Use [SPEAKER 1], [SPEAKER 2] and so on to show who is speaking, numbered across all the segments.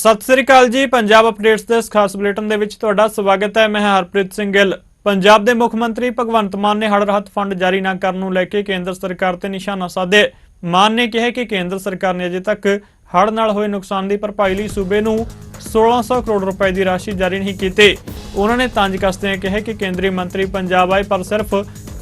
[SPEAKER 1] ਸਤਿ ਸ੍ਰੀ ਅਕਾਲ ਜੀ, ਪੰਜਾਬ ਅਪਡੇਟਸ ਦੇ ਇਸ ਖਾਸ ਬੁਲੇਟਿਨ ਦੇ ਵਿੱਚ ਤੁਹਾਡਾ ਸਵਾਗਤ ਹੈ। ਮੈਂ ਹਰਪ੍ਰੀਤ ਸਿੰਘ ਗਿੱਲ। ਪੰਜਾਬ ਦੇ ਮੁੱਖ ਮੰਤਰੀ ਭਗਵੰਤ ਮਾਨ ਨੇ ਹੜ ਰਾਹਤ ਫੰਡ ਜਾਰੀ ਨਾ ਕਰਨ ਨੂੰ ਲੈ ਕੇ ਕੇਂਦਰ ਸਰਕਾਰ ਤੇ ਨਿਸ਼ਾਨਾ ਸਾਧੇ। ਮਾਨ ਨੇ ਕਿਹਾ ਕਿ ਕੇਂਦਰ ਸਰਕਾਰ ਨੇ ਅਜੇ ਤੱਕ ਹੜ੍ਹ ਨਾਲ ਹੋਏ ਨੁਕਸਾਨ ਦੀ ਭਰਪਾਈ ਲਈ ਸੂਬੇ ਨੂੰ 1600 ਕਰੋੜ ਰੁਪਏ ਦੀ ਰਾਸ਼ੀ ਜਾਰੀ ਨਹੀਂ ਕੀਤੀ। ਉਹਨਾਂ ਨੇ ਤੰਜ ਕੱਸਦਿਆਂ ਕਿਹਾ ਕਿ ਕੇਂਦਰੀ ਮੰਤਰੀ ਪੰਜਾਬ ਆਏ ਪਰ ਸਿਰਫ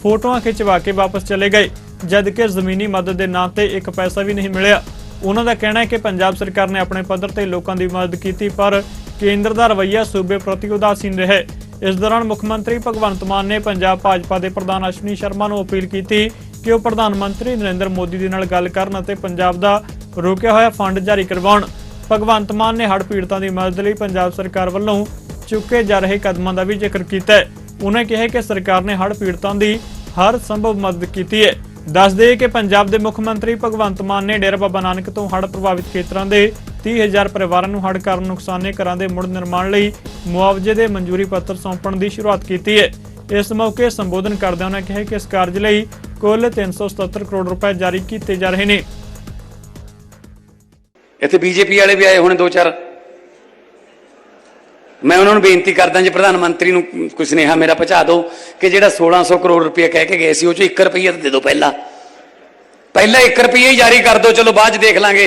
[SPEAKER 1] ਫੋਟੋਆਂ ਖਿਚਵਾ ਕੇ ਵਾਪਸ ਚਲੇ ਗਏ, ਜਦਕਿ ਜ਼ਮੀਨੀ ਮਦਦ ਦੇ ਨਾਂ ਤੇ ਇੱਕ ਪੈਸਾ ਵੀ ਨਹੀਂ ਮਿਲਿਆ। ਉਹਨਾਂ ਦਾ ਕਹਿਣਾ ਹੈ ਕਿ ਪੰਜਾਬ ਸਰਕਾਰ ਨੇ ਆਪਣੇ ਪੱਧਰ ਤੇ ਲੋਕਾਂ ਦੀ ਮਦਦ ਕੀਤੀ, ਪਰ ਕੇਂਦਰ ਦਾ ਰਵੱਈਆ ਸੂਬੇ ਪ੍ਰਤੀ ਉਦਾਸੀਨ ਰਿਹਾ। ਇਸ ਦੌਰਾਨ ਮੁੱਖ ਮੰਤਰੀ ਭਗਵੰਤ ਮਾਨ ਨੇ ਪੰਜਾਬ ਭਾਜਪਾ ਦੇ ਪ੍ਰਧਾਨ ਅਸ਼ਵਨੀ ਸ਼ਰਮਾ ਨੂੰ ਅਪੀਲ ਕੀਤੀ ਕਿ ਉਹ ਪ੍ਰਧਾਨ ਮੰਤਰੀ ਨਰਿੰਦਰ ਮੋਦੀ ਦੇ ਨਾਲ ਗੱਲ ਕਰਨ ਅਤੇ ਪੰਜਾਬ ਦਾ ਰੋਕਿਆ ਹੋਇਆ ਫੰਡ ਜਾਰੀ ਕਰਵਾਉਣ। ਭਗਵੰਤ ਮਾਨ ਨੇ ਹੜ੍ਹ ਪੀੜਤਾਂ ਦੀ ਮਦਦ ਲਈ ਪੰਜਾਬ ਸਰਕਾਰ ਵੱਲੋਂ ਚੁੱਕੇ ਜਾ ਰਹੇ ਕਦਮਾਂ ਦਾ ਵੀ ਜ਼ਿਕਰ ਕੀਤਾ ਹੈ। ਉਹਨਾਂ ਕਿਹਾ ਕਿ ਸਰਕਾਰ ਨੇ ਹੜ੍ਹ ਪੀੜਤਾਂ ਦੀ ਹਰ ਸੰਭਵ ਮਦਦ ਕੀਤੀ ਹੈ। ਦੱਸ ਕਿ ਪੰਜਾਬ ਦੇ ਮੁੱਖ ਮੰਤਰੀ ਭਗਵੰਤ ਮਾਨ ਨੇ ਡੇਰਾ ਬਾਬਾ ਨਾਨਕ ਤੋਂ ਹੜ੍ਹ ਪ੍ਰਭਾਵਿਤ ਖੇਤਰਾਂ ਦੇ 30000 ਪਰਿਵਾਰਾਂ ਨੂੰ ਹੜ੍ਹ ਕਾਰਨ ਨੁਕਸਾਨੇ ਘਰਾਂ ਦੇ ਮੁੜ ਨਿਰਮਾਣ ਲਈ ਮੁਆਵਜ਼ੇ ਦੇ ਮਨਜ਼ੂਰੀ ਪੱਤਰ ਸੌਂਪਣ ਦੀ ਸ਼ੁਰੂਆਤ ਕੀਤੀ ਹੈ। ਇਸ ਮੌਕੇ ਸੰਬੋਧਨ ਕਰਦਿਆਂ ਉਹਨਾਂ ਕਿਹਾ ਕਿ ਇਸ ਕਾਰਜ ਲਈ ਕੁੱਲ 377 ਕਰੋੜ ਰੁਪਏ ਜਾਰੀ ਕੀਤੇ ਜਾ ਰਹੇ ਨੇ।
[SPEAKER 2] ਇੱਥੇ ਬੀਜੇਪੀ ਵਾਲੇ ਵੀ ਆਏ ਹੋਣੇ ਦੋ ਚਾਰ। ਮੈਂ ਉਹਨਾਂ ਨੂੰ ਬੇਨਤੀ ਕਰਦਾ ਜੀ, ਪ੍ਰਧਾਨ ਮੰਤਰੀ ਨੂੰ ਕੋਈ ਸੁਨੇਹਾ ਮੇਰਾ ਪਹੁੰਚਾ ਦਿਓ ਕਿ ਜਿਹੜਾ 1600 ਕਰੋੜ ਰੁਪਏ ਕਹਿ ਕੇ ਗਏ ਸੀ, ਉਹ ਚੋਂ 1 ਰੁਪਈਆ ਤਾਂ ਦੇ ਦਿਓ ਪਹਿਲਾਂ। ਪਹਿਲਾਂ 1 ਰੁਪਈਆ ਹੀ ਜਾਰੀ ਕਰ ਦਿਓ, ਚਲੋ ਬਾਅਦ ਚ ਦੇਖ ਲਾਂਗੇ।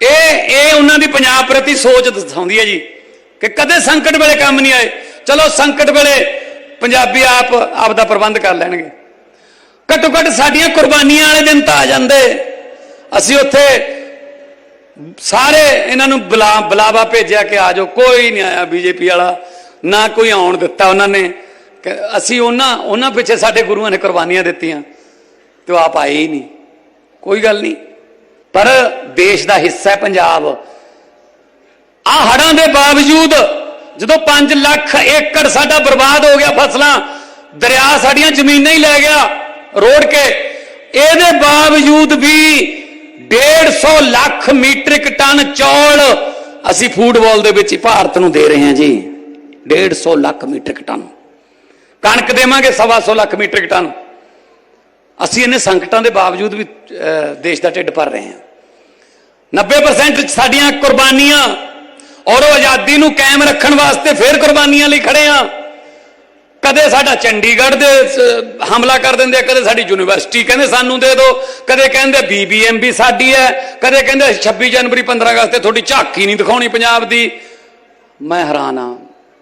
[SPEAKER 2] ਇਹ ਇਹ ਉਹਨਾਂ ਦੀ ਪੰਜਾਬ ਪ੍ਰਤੀ ਸੋਚ ਦਰਸਾਉਂਦੀ ਹੈ ਜੀ, ਕਿ ਕਦੇ ਸੰਕਟ ਵੇਲੇ ਕੰਮ ਨਹੀਂ ਆਏ। ਚਲੋ ਸੰਕਟ ਵੇਲੇ ਪੰਜਾਬੀ ਆਪ ਆਪ ਦਾ ਪ੍ਰਬੰਧ ਕਰ ਲੈਣਗੇ। ਘੱਟੋ ਘੱਟ ਸਾਡੀਆਂ ਕੁਰਬਾਨੀਆਂ ਵਾਲੇ ਦਿਨ ਤਾਂ ਆ ਜਾਂਦੇ। ਅਸੀਂ ਉੱਥੇ ਸਾਰੇ ਇਹਨਾਂ ਨੂੰ ਬੁਲਾ ਬੁਲਾਵਾ ਭੇਜਿਆ ਕਿ ਆ ਜਾਓ, ਕੋਈ ਨਹੀਂ ਆਇਆ ਬੀਜੇਪੀ ਵਾਲਾ, ਨਾ ਕੋਈ ਆਉਣ ਦਿੱਤਾ ਉਹਨਾਂ ਨੇ। ਅਸੀਂ ਉਹਨਾਂ ਉਹਨਾਂ ਪਿੱਛੇ ਸਾਡੇ ਗੁਰੂਆਂ ਨੇ ਕੁਰਬਾਨੀਆਂ ਦਿੱਤੀਆਂ ਤੇ ਉਹ ਆਪ ਆਏ ਹੀ ਨਹੀਂ। ਕੋਈ ਗੱਲ ਨਹੀਂ। ਪਰ ਦੇਸ਼ ਦਾ ਹਿੱਸਾ ਹੈ ਪੰਜਾਬ। ਆ ਹੜਾਂ ਦੇ ਬਾਵਜੂਦ ਜਦੋਂ 5 ਲੱਖ ਏਕੜ ਸਾਡਾ ਬਰਬਾਦ ਹੋ ਗਿਆ ਫਸਲਾਂ, ਦਰਿਆ ਸਾਡੀਆਂ ਜ਼ਮੀਨਾਂ ਹੀ ਲੈ ਗਿਆ ਰੋੜ ਕੇ, ਇਹਦੇ ਬਾਵਜੂਦ ਵੀ 150 ਲੱਖ ਮੀਟ੍ਰਿਕ ਟਨ ਚੌਲ ਅਸੀਂ ਫੂਡਬਾਲ ਦੇ ਵਿੱਚ ਹੀ ਭਾਰਤ ਨੂੰ ਦੇ ਰਹੇ ਹਾਂ ਜੀ। 150 ਲੱਖ ਮੀਟ੍ਰਿਕ ਟਨ। ਕਣਕ ਦੇਵਾਂਗੇ 125 ਲੱਖ ਮੀਟ੍ਰਿਕ ਟਨ। ਅਸੀਂ ਇਹਨੇ ਸੰਕਟਾਂ ਦੇ ਬਾਵਜੂਦ ਵੀ ਦੇਸ਼ ਦਾ ਢਿੱਡ ਭਰ ਰਹੇ ਹਾਂ। 90% ਸਾਡੀਆਂ ਕੁਰਬਾਨੀਆਂ ਔਰ ਉਹ ਆਜ਼ਾਦੀ ਨੂੰ ਕਾਇਮ ਰੱਖਣ ਵਾਸਤੇ ਫੇਰ ਕੁਰਬਾਨੀਆਂ ਲਈ ਖੜੇ ਹਾਂ। ਕਦੇ ਸਾਡਾ ਚੰਡੀਗੜ੍ਹ ਦੇ ਹਮਲਾ ਕਰ ਦਿੰਦੇ ਆ, ਕਦੇ ਸਾਡੀ ਯੂਨੀਵਰਸਿਟੀ ਕਹਿੰਦੇ ਸਾਨੂੰ ਦੇ ਦਿਓ ਕਦੇ ਕਹਿੰਦੇ ਬੀਬੀਐਮ ਵੀ ਸਾਡੀ ਹੈ, ਕਦੇ ਕਹਿੰਦੇ 26 ਜਨਵਰੀ 15 ਅਗਸਤ ਤੇ ਤੁਹਾਡੀ ਝਾਕੀ ਨਹੀਂ ਦਿਖਾਉਣੀ ਪੰਜਾਬ ਦੀ। ਮੈਂ ਹੈਰਾਨ ਆ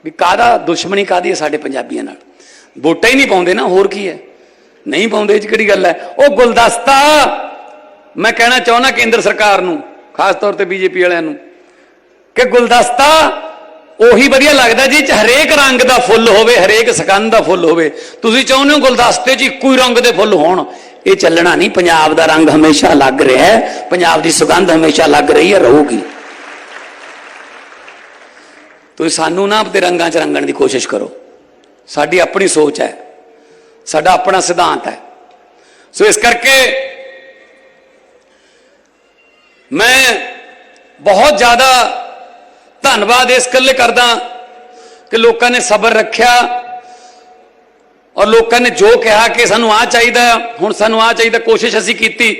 [SPEAKER 2] ਵੀ ਕਾਦਾ ਦੁਸ਼ਮਣੀ ਕਾਦੀ ਹੈ ਸਾਡੇ ਪੰਜਾਬੀਆਂ ਨਾਲ? ਵੋਟਾਂ ਹੀ ਨਹੀਂ ਪਾਉਂਦੇ ਨਾ, ਹੋਰ ਕੀ ਹੈ? ਨਹੀਂ ਪਾਉਂਦੇ, ਇਹ 'ਚ ਕਿਹੜੀ ਗੱਲ ਹੈ? ਉਹ ਗੁਲਦਸਤਾ! ਮੈਂ ਕਹਿਣਾ ਚਾਹੁੰਦਾ ਕੇਂਦਰ ਸਰਕਾਰ ਨੂੰ, ਖਾਸ ਤੌਰ ਤੇ ਬੀਜੇਪੀ ਵਾਲਿਆਂ ਨੂੰ, ਕਿ ਗੁਲਦਸਤਾ ਉਹੀ ਵਧੀਆ ਲੱਗਦਾ ਜੀ ਚ ਹਰੇਕ ਰੰਗ ਦਾ ਫੁੱਲ ਹੋਵੇ, ਹਰੇਕ ਸਕੰਦ ਦਾ ਫੁੱਲ ਹੋਵੇ। ਤੁਸੀਂ ਚਾਹੁੰਦੇ ਹੋ ਗੁਲਦਸਤੇ 'ਚ ਇੱਕੋ ਹੀ ਰੰਗ ਦੇ ਫੁੱਲ ਹੋਣ? ਇਹ ਚੱਲਣਾ ਨਹੀਂ, ਪੰਜਾਬ ਦਾ ਰੰਗ ਹਮੇਸ਼ਾ ਲੱਗ ਰਿਹਾ ਹੈ। ਪੰਜਾਬ ਦੀ ਸੁਗੰਧ ਹਮੇਸ਼ਾ ਲੱਗ ਰਹੀ ਹੈ, ਰਹੂਗੀ। ਤੁਸੀਂ ਸਾਨੂੰ ਨਾ ਆਪਣੇ ਰੰਗਾਂ 'ਚ ਰੰਗਣ ਦੀ ਕੋਸ਼ਿਸ਼ ਕਰੋ। ਸਾਡੀ ਆਪਣੀ ਸੋਚ ਹੈ। ਸਾਡਾ ਆਪਣਾ ਸਿਧਾਂਤ ਹੈ। ਸੋ ਇਸ ਕਰਕੇ ਮੈਂ ਬਹੁਤ ਜ਼ਿਆਦਾ ਧੰਨਵਾਦ ਇਸ ਕੱਲੇ ਕਰਦਾ ਕਿ ਲੋਕਾਂ ਨੇ ਸਬਰ ਰੱਖਿਆ ਔਰ ਲੋਕਾਂ ਨੇ ਜੋ ਕਿਹਾ ਕਿ ਸਾਨੂੰ ਆ ਚਾਹੀਦਾ, ਹੁਣ ਸਾਨੂੰ ਆ ਚਾਹੀਦਾ, ਕੋਸ਼ਿਸ਼ ਅਸੀਂ ਕੀਤੀ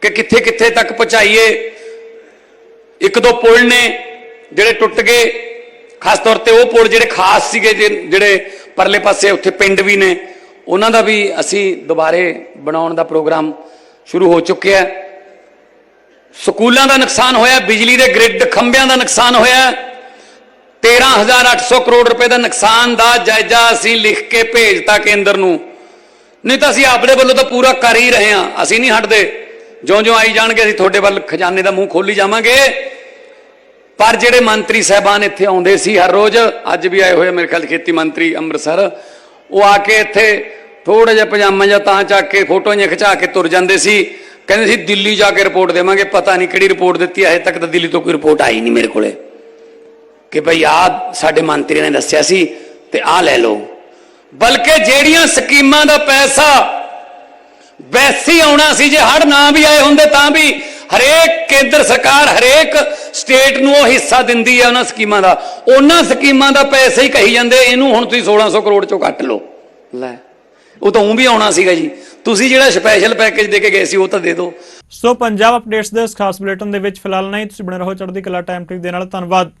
[SPEAKER 2] ਕਿ ਕਿੱਥੇ ਕਿੱਥੇ ਤੱਕ ਪਹੁੰਚਾਈਏ। ਇੱਕ ਦੋ ਪੁਲ ਨੇ ਜਿਹੜੇ ਟੁੱਟ ਗਏ, ਖਾਸ ਤੌਰ ਤੇ ਉਹ ਪੁਲ ਜਿਹੜੇ ਖਾਸ ਸੀਗੇ, ਜਿ- ਜਿਹੜੇ ਪਰਲੇ ਪਾਸੇ ਉੱਥੇ ਪਿੰਡ ਵੀ ਨੇ, ਉਹਨਾਂ ਦਾ ਵੀ ਅਸੀਂ ਦੁਬਾਰੇ ਬਣਾਉਣ ਦਾ ਪ੍ਰੋਗਰਾਮ ਸ਼ੁਰੂ ਹੋ ਚੁੱਕਿਆ ਹੈ। ਸਕੂਲਾਂ ਦਾ ਨੁਕਸਾਨ ਹੋਇਆ, ਬਿਜਲੀ ਦੇ ਗ੍ਰਿਡ ਖੰਭਿਆਂ ਦਾ ਨੁਕਸਾਨ ਹੋਇਆ। 13800 ਕਰੋੜ ਰੁਪਏ ਦਾ ਨੁਕਸਾਨ ਦਾ ਜਾਇਜ਼ਾ ਅਸੀਂ ਲਿਖ ਕੇ ਭੇਜਤਾ ਕੇਂਦਰ ਨੂੰ। ਨਹੀਂ ਤਾਂ ਅਸੀਂ ਆਪਣੇ ਵੱਲੋਂ ਤਾਂ ਪੂਰਾ ਕਰ ਹੀ ਰਹੇ ਹਾਂ, ਅਸੀਂ ਨਹੀਂ ਹਟਦੇ। ਜਿਉਂ-ਜਿਉਂ ਆਈ ਜਾਣਗੇ, ਅਸੀਂ ਤੁਹਾਡੇ ਵੱਲ ਖਜ਼ਾਨੇ ਦਾ ਮੂੰਹ ਖੋਲੀ ਜਾਵਾਂਗੇ। ਪਰ ਜਿਹੜੇ ਮੰਤਰੀ ਸਹਿਬਾਨ ਇੱਥੇ ਆਉਂਦੇ ਸੀ ਹਰ ਰੋਜ਼, ਅੱਜ ਵੀ ਆਏ ਹੋਏ ਮੇਰੇ ਖਿਆਲ ਖੇਤੀ ਮੰਤਰੀ ਅੰਮ੍ਰਿਤਸਰ, ਉਹ ਆ ਕੇ ਇੱਥੇ ਥੋੜਾ ਜਿਹਾ ਪਜਾਮਾ ਜਾਂ ਤਾਂ ਚੱਕ ਕੇ ਫੋਟੋਆਂ ਖਿਚਾ ਕੇ ਤੁਰ ਜਾਂਦੇ ਸੀ। ਕਹਿੰਦੇ ਸੀ ਦਿੱਲੀ ਜਾ ਕੇ ਰਿਪੋਰਟ ਦੇਵਾਂਗੇ ਪਤਾ ਨਹੀਂ ਕਿਹੜੀ ਰਿਪੋਰਟ ਦਿੱਤੀ ਹੈ, ਹਜੇ ਤੱਕ ਤਾਂ ਦਿੱਲੀ ਤੋਂ ਕੋਈ ਰਿਪੋਰਟ ਆਈ ਨਹੀਂ ਮੇਰੇ ਕੋਲੇ। ਕਿ ਭਈ ਆ ਸਾਡੇ ਮੰਤਰੀ ਨੇ ਦੱਸਿਆ ਸੀ ਤੇ ਆ ਲੈ ਲਓ। ਬਲਕਿ ਜਿਹੜੀਆਂ ਸਕੀਮਾਂ ਦਾ ਪੈਸਾ ਵੈਸੀ ਆਉਣਾ ਸੀ ਜੇ ਹੜ ਨਾ ਵੀ ਆਏ ਹੁੰਦੇ ਤਾਂ ਵੀ ਹਰੇਕ ਕੇਂਦਰ ਸਰਕਾਰ ਹਰੇਕ ਸਟੇਟ ਨੂੰ ਉਹ ਹਿੱਸਾ ਦਿੰਦੀ ਹੈ ਉਹਨਾਂ ਸਕੀਮਾਂ ਦਾ। ਉਹਨਾਂ ਸਕੀਮਾਂ ਦਾ ਪੈਸੇ ਹੀ ਕਹੀ ਜਾਂਦੇ ਇਹਨੂੰ ਹੁਣ ਤੁਸੀਂ 1600 ਕਰੋੜ ਚੋਂ ਕੱਟ ਲਓ। ਲੈ। ਉਹ ਤਾਂ ਉਹ ਵੀ ਆਉਣਾ ਸੀਗਾ ਜੀ। ਤੁਸੀਂ ਜਿਹੜਾ ਸਪੈਸ਼ਲ ਪੈਕੇਜ ਦੇ ਕੇ ਗਏ ਸੀ, ਉਹ ਤਾਂ ਦੇ ਦਿਓ।
[SPEAKER 1] ਸੋ ਪੰਜਾਬ ਅਪਡੇਟਸ ਦੇ ਇਸ ਖਾਸ ਬੁਲੇਟਿਨ ਦੇ ਵਿੱਚ ਫਿਲਹਾਲ ਨਹੀਂ, ਤੁਸੀਂ ਬਣੇ ਰਹੋ ਚੜ੍ਹਦੀ ਕਲਾ ਟਾਈਮ ਟਿਕ ਦੇ ਨਾਲ। ਧੰਨਵਾਦ।